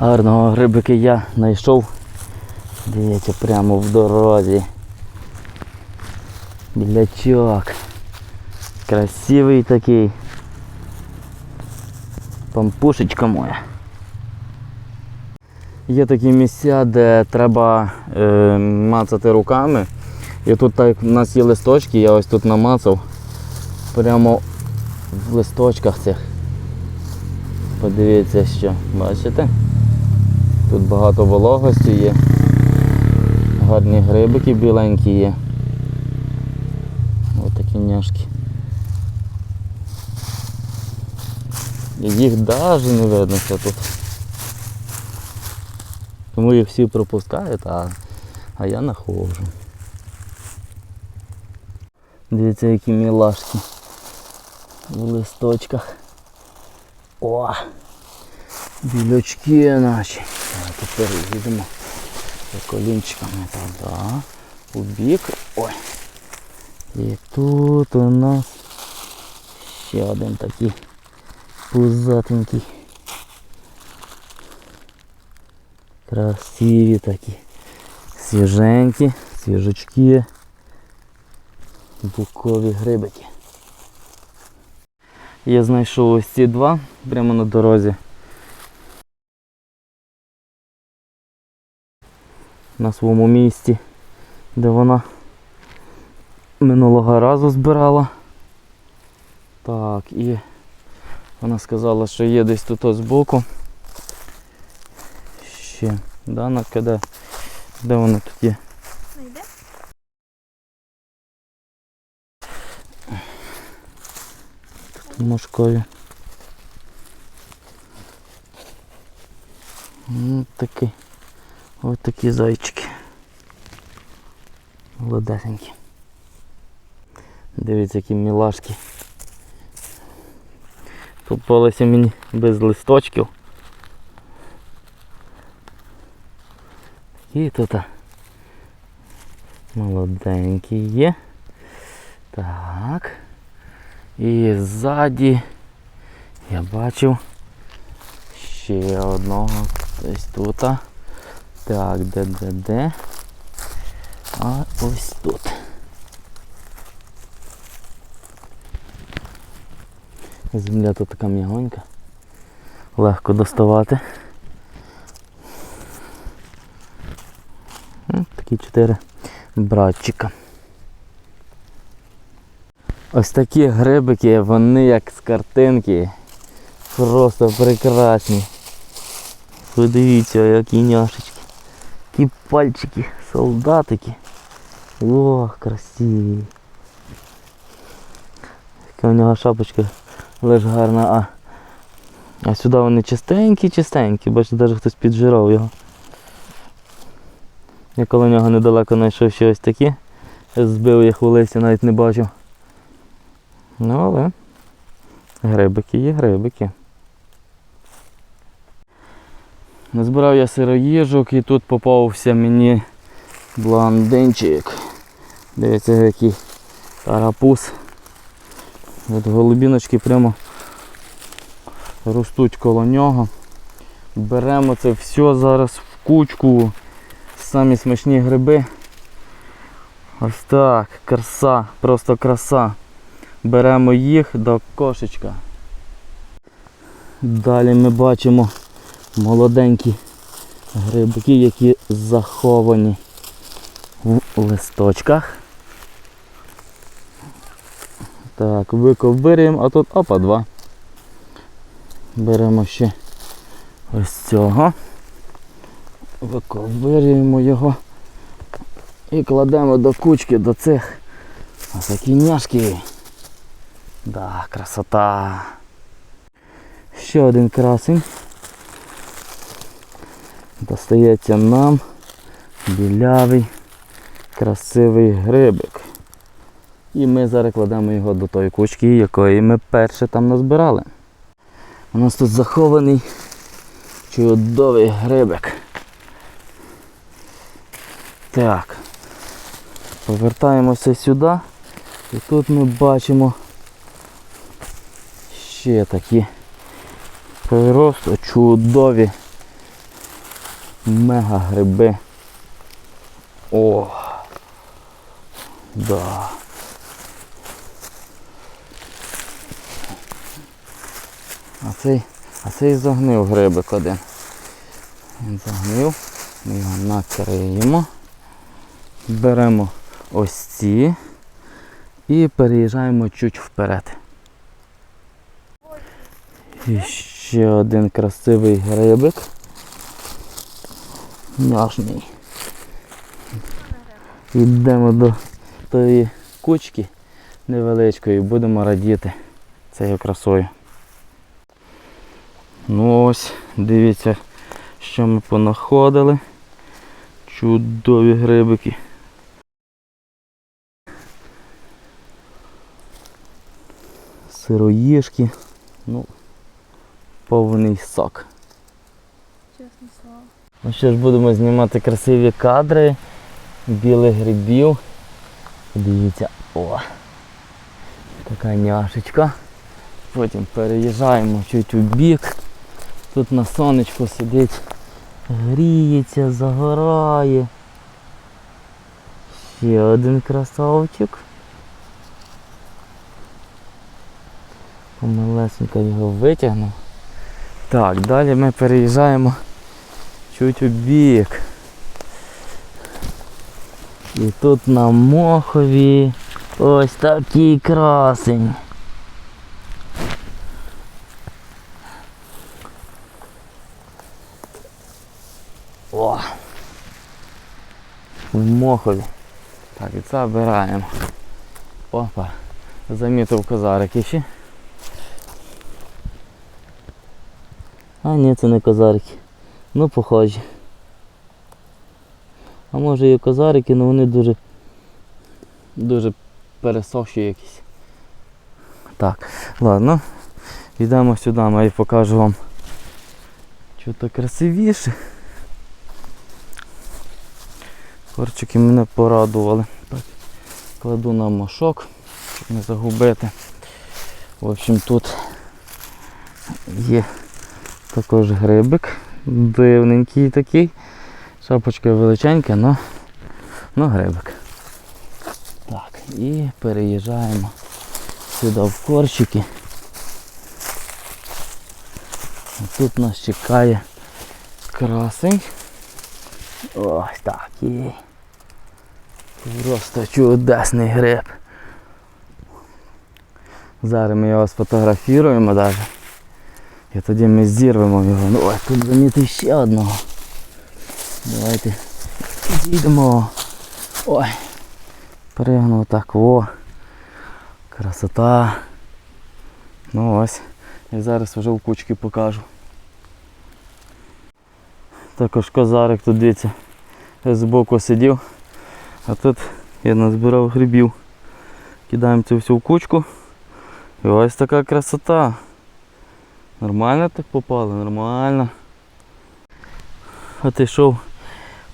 Гарного грибики я знайшов. Дивіться, прямо в дорозі. Білячок. Красивий такий. Пампушечка моя. Є такі місця, де треба е, мацати руками. І тут так в нас є листочки, я ось тут намацав. Прямо в листочках цих. Подивіться, що, бачите? Тут багато вологості є. Гарні грибики біленькі є. Ось такі няшки. Їх навіть не видно що тут. Тому їх всі пропускають, а, а я нахожу. Дивіться, які мілашки в листочках. О! Білячки наші. Тепер їдемо колінчиками туди, у бік. Ой. І тут у нас ще один такий пузатенький. Красиві такі. Свіженькі, свіжачки. Букові грибики. Я знайшов ось ці два прямо на дорозі. На своєму місці, де вона минулого разу збирала. Так, і вона сказала, що є десь тут ось збоку. Ще. Да, накиде. Де вона тут є? Найде? Мошкові. Ось такі. Ось такі зайчики. Молодесенькі. Дивіться, які мілашки. Попалися мені без листочків. І тут молоденькі є. Так. І ззаді я бачив ще одного десь тут. Так, де, де, де? А ось тут. Земля тут така м'ягонька. Легко доставати. Такі чотири братчика. Ось такі грибики, вони як з картинки. Просто прекрасні. Подивіться, які няшечки. Які пальчики, солдатики. Ох, красиві. Яка у нього шапочка лиш гарна, а, а сюди вони чистенькі-чистенькі, бачите, навіть хтось піджирав його. Я коло нього недалеко знайшов ще ось такі. Збив їх у листі, навіть не бачив. Ну але грибики є грибики. Назбирав я сироїжок і тут попався мені блондинчик. Дивіться, який карапуз. От голубіночки прямо ростуть коло нього. Беремо це все зараз в кучку. Самі смачні гриби. Ось так, краса, просто краса. Беремо їх до кошечка. Далі ми бачимо молоденькі грибки, які заховані в листочках. Так, виковбирюємо, а тут опа два. Беремо ще ось цього. Виковбирюємо його і кладемо до кучки до цих. Такі няшки. Да, красота. Ще один красень. Достається нам білявий, красивий грибик. І ми зараз кладемо його до тої кучки, якої ми перше там назбирали. У нас тут захований чудовий грибик. Так. Повертаємося сюди. І тут ми бачимо ще такі просто чудові Мега гриби. О! Да. А цей, а цей загнив грибик один. Він загнив. Ми його накриємо. Беремо ось ці і переїжджаємо чуть вперед. І ще один красивий грибик. Няшний. Йдемо до тої кучки невеличкої, будемо радіти цією красою. Ну ось, дивіться, що ми понаходили. Чудові грибики. Сироїшки. Ну, повний сок. Чесне слово. Ну що ж, будемо знімати красиві кадри білих грибів. Дивіться, о! Така няшечка. Потім переїжджаємо чуть у бік. Тут на сонечку сидить, гріється, загорає. Ще один красавчик. Помилесенько його витягнув. Так, далі ми переїжджаємо чуть у бік. І тут на Мохові ось такий красень. О! В Мохові. Так, і забираємо. Опа. Замітив козарики ще. А ні, це не козарики. Ну, похожі. А може і козарики, але вони дуже дуже пересохші якісь. Так, ладно. Йдемо сюди, я покажу вам що-то красивіше. Корчики мене порадували. Так, кладу на мошок, щоб не загубити. В общем, тут є також грибик. Дивненький такий. Шапочка величенька, но, но грибик. Так, і переїжджаємо сюди в корчики. Тут нас чекає красень. Ось такий. Просто чудесний гриб. Зараз ми його сфотографіруємо навіть. І тоді ми зірвемо його. Ну ой, тут замітив ще одного. Давайте зійдемо. Ой. Пригнув так, о. Красота. Ну ось. І зараз вже в кучки покажу. Також козарик тут дивіться. Збоку сидів. А тут я назбирав грибів. Кидаємо цю всю в кучку. І ось така красота. Нормально так попали, нормально. От йшов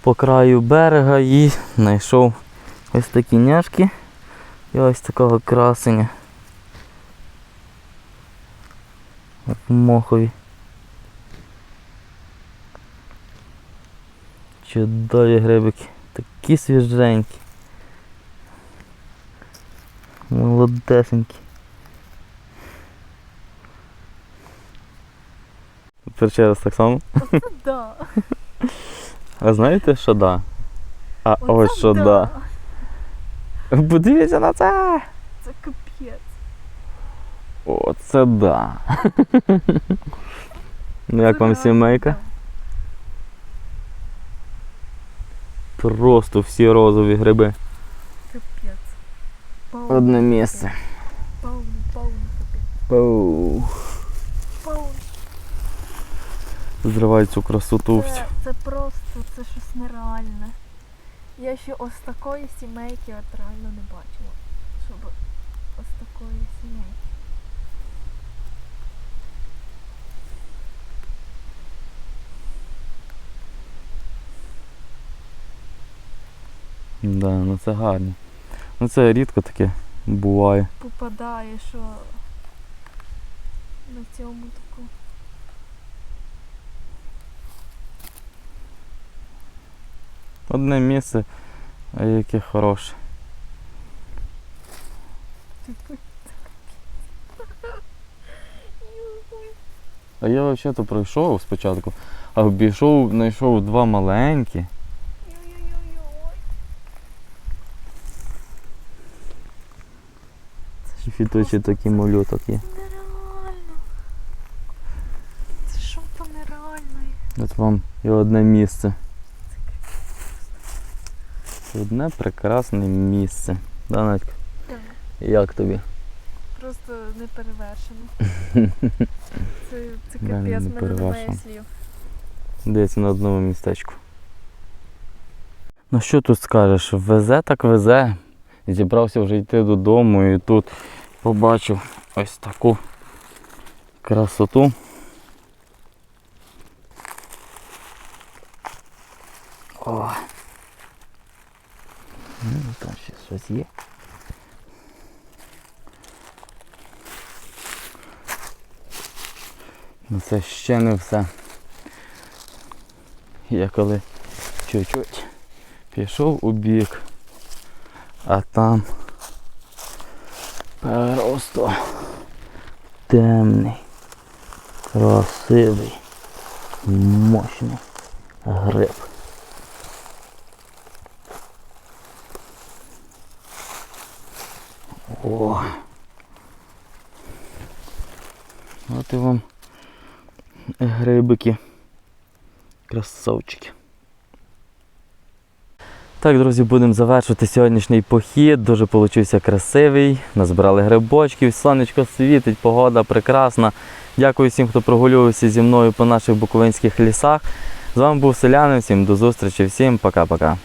по краю берега і знайшов ось такі няшки і ось такого красення. Як мохові. Чудові грибики. Такі свіженькі. Молодесенькі. Тепер ще раз так само. Да. А знаєте, що да? А Оце ось що да. Подивіться на це! Це капець. Оце да. ну як вам сімейка? Просто всі розові гриби. Капець. Одне місце. Повний, повний капець. Пау. Зривай цю красоту. Це, це просто, це щось нереальне. Я ще ось такої сімейки от реально не бачила. Щоб ось такої сімейки. Да, ну це гарно. Ну це рідко таке буває. Попадає, що на цьому таку. Одне місце, а яке хороше. А я взагалі-то пройшов спочатку, а обійшов, знайшов два маленькі. Фіточі такі малюток є. Нереально. Це що то нереально? От вам і одне місце. Одне прекрасне місце. Да, Надька? Так. Як тобі? Просто не перевершено. Це, це капець, мене немає слів. Десь на одному містечку. Ну що тут скажеш? Везе так везе. Зібрався вже йти додому і тут побачив ось таку красоту. О! Ну, там ще є. Ну це ще не все. Я коли чуть-чуть пішов у бік, а там просто темний, красивий, мощний гриб. О! От і вам грибики. Красавчики. Так, друзі, будемо завершувати сьогоднішній похід. Дуже получився красивий. Назбирали грибочків, сонечко світить, погода прекрасна. Дякую всім, хто прогулювався зі мною по наших буковинських лісах. З вами був Селянин. Всім до зустрічі, всім пока-пока.